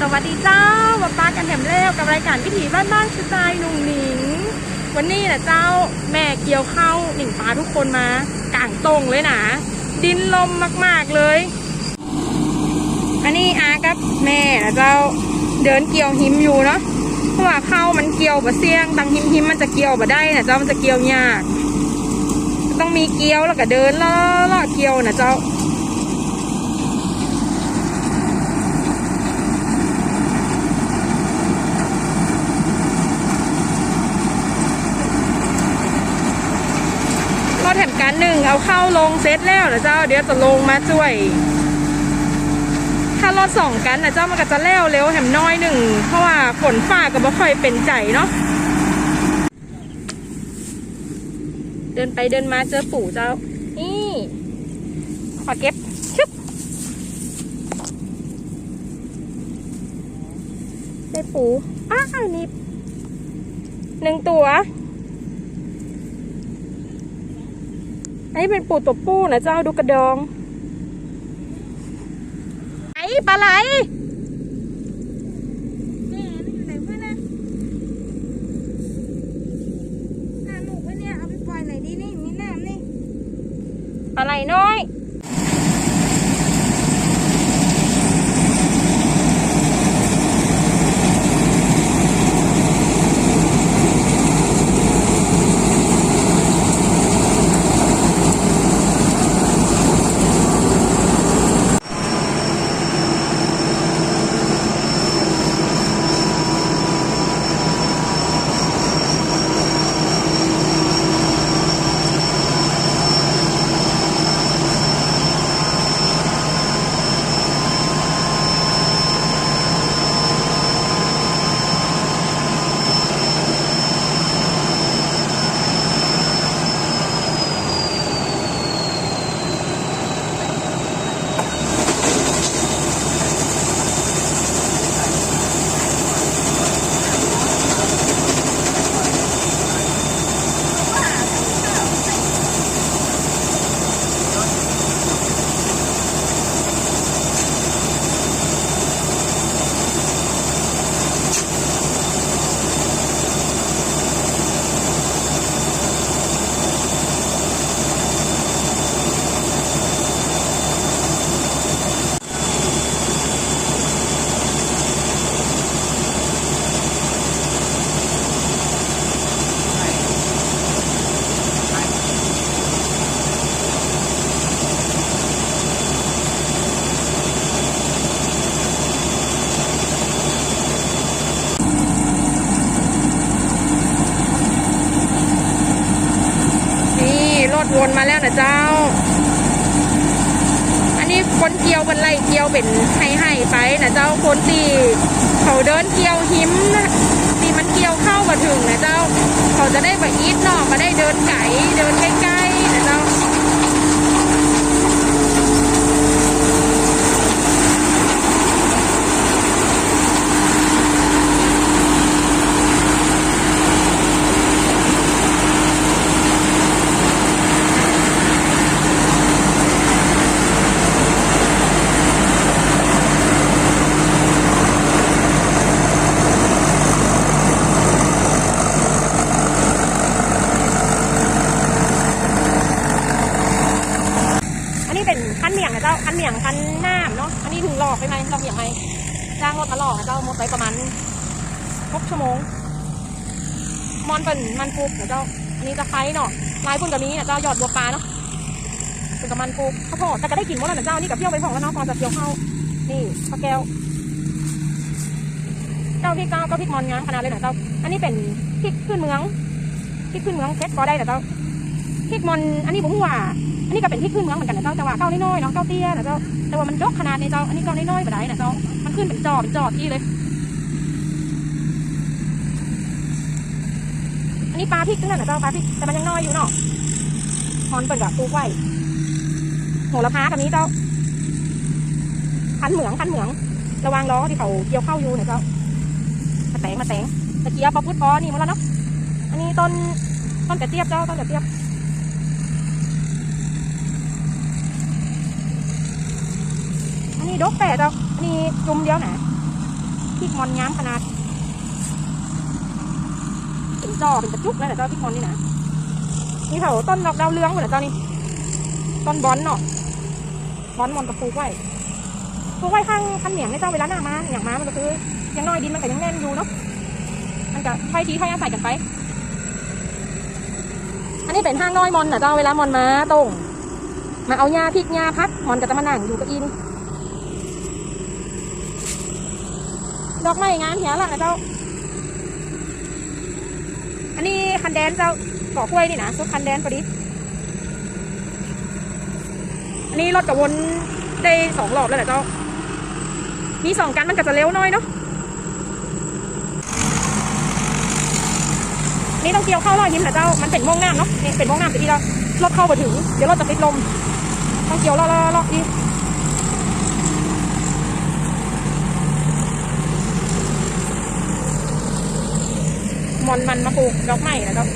สวัสดีเจ้ามาป้ากันแถมเร็วกับรายการวิถีบ้านบ้านสไตล์หนุ่งหนิง วันนี้นะเจ้าแม่เกี่ยวเข้าวหนิงป้าทุกคนมากลางตรงเลยนะ ดินลมมากๆเลย อันนี้อากับแม่นะเจ้าเดินเกี่ยวหิมอยู่เนาะเพราะว่าเข้าวมันเกี่ยวบะเสียงตังหิมหิมมันจะเกี่ยวบะได้นะเจ้ามันจะเกี่ยวยาก ต้องมีเกี่ยวแล้วก็เดินล่อล่อเกี่ยวนะเจ้า รถแถมการห นึ่งเอาเข้าลงเซตแล้วนะเจ้า เดี๋ยวจะลงมาช่วย ถ้ารถสองกันนะเจ้ามันก็จะแล้วเร็วแถมน้อยหนึ่ง เพราะว่าฝนฟ้าก็บ่ค่อยเป็นใจเนาะเดินไปเดินมาเจอปู่เจ้า นี่ขอเก็บชึบได้ปู่อ้าวนี่หนึ่งตัว อันนี้เป็นปูตัวปูนะเจ้าดูกระดองไอ้ปลาไหลแม่มันอยู่ไหนเพื่อนนะน้ำหนูกไว้เนี่ย เอาไปปล่อยไหนดีนี่ มีน้ำนี่ ปลาไหลน้อย วนมาแล้วนะเจ้า อันนี้คนเกี่ยวเป็นไรเกี่ยวเป็นให้ให้ไปนะเจ้าคนตีเขาเดินเกี่ยวหิมนะตีมันเกี่ยวเข้ามาถึงนะเจ้า เขาจะได้แบบอีทนอกมาได้เดินไก่เดินใกล้ เป็นคันเมียงนะเจ้าคันเมียงคันหน้ามเนาะอันนี้ถึงหลอกไปไหมเราเมียงไหมจ้างรถมาหลอกนะเจ้ามดไปประมาณหกชั่วโมงมอนเป็นมันฟูกนะเจ้าอันนี้จะไคร้เนาะลายพุ่นกับนี้นะเจ้าหยอดบัวปลาเนาะเป็นกับมันฟูกข้าวโพดแต่ก็ได้กินหมดแล้วนะเจ้านี่กับเที่ยวไปพองแล้วเนาะพอจะเที่ยวเข้านี่ปลาแก้วเจ้าพริกเก้าก็พริกมอนงามขนาดเลยนะเจ้าอันนี้เป็นพริกขึ้นเมืองพริกขึ้นเมืองเพชรก็ได้นะเจ้าพริกมอนอันนี้ผมว่า อันนี้ก็เป็นพริกขึ้นเมืองเหมือนกันนะเจ้าแต่ว่าเก้าน้อยๆเนาะเก้าเตี้ยนะเจ้าแต่ว่ามันยกขนาดในเจ้าอันนี้เก้าน้อยๆแบบไหนนะเจ้ามันขึ้นเป็นจอเป็นจอที่เลย อันนี้ปลาพริกนั่นนะเจ้าปลาพริกแต่มันยังน้อยอยู่เนาะฮอนเปิดกับปูไว้โหระพากับนี้เจ้าคันเหมืองคันเหมือง ระวังล้อที่เขาเกี่ยวเข้าอยู่นะเจ้ามาแตงมาแตงตะเกียบปลาพุดปอนี่หมดแล้วเนาะอันนี้ต้นต้นกระเจี๊ยบเจ้าต้นกระเจี๊ยบ นนี้ดกแปดเจ้านนี้จุ่มเดียวนะริกมอนงามขนาดเป็นจอเป็นกระจุกเลยนะเจ้าพริกมอนนี่นะนี่เขาต้นดอกดาวเรืองหมดนะเจ้านี่ต้นบอนเนาะบอนมอนกับปูไว้ปูไว้ข้างข้างเหนียงในเจ้าเวลาหน้ามาอย่างมามันก็คือยังน้อยดินมันก็ยังแน่นอยู่เนาะมันก็ค่อยทีค่อยอาศัยกันไป อันนี้เป็นห้างน้อยมอนนะเจ้าเวลามอนมาตรงมาเอาหญ้าพริกหญ้าพักมอนก็จะมานั่งอยู่กับอีนี่ ดอกไม้งามเหียละนะเจ้า อันนี้คันแดนเจ้าก่อกล้วยนี่นะซุดคันแดนพอดี อันนี้รถกับวนได้สองรอบแล้วแหละเจ้า มีสองกันมันก็จะเร็วน้อยเนาะ นี่ต้องเกี่ยวเข้ารอยยิ้มนะเจ้า มันเป็นม่วงน้ำเนาะ นี่เป็นม่วงน้ำแต่ที่เรารถเข้าไปถึง เดี๋ยวราจะติดลม ต้องเกี่ยวรอรอรออี มอนมันมาปลูกดอกไม้นะครับ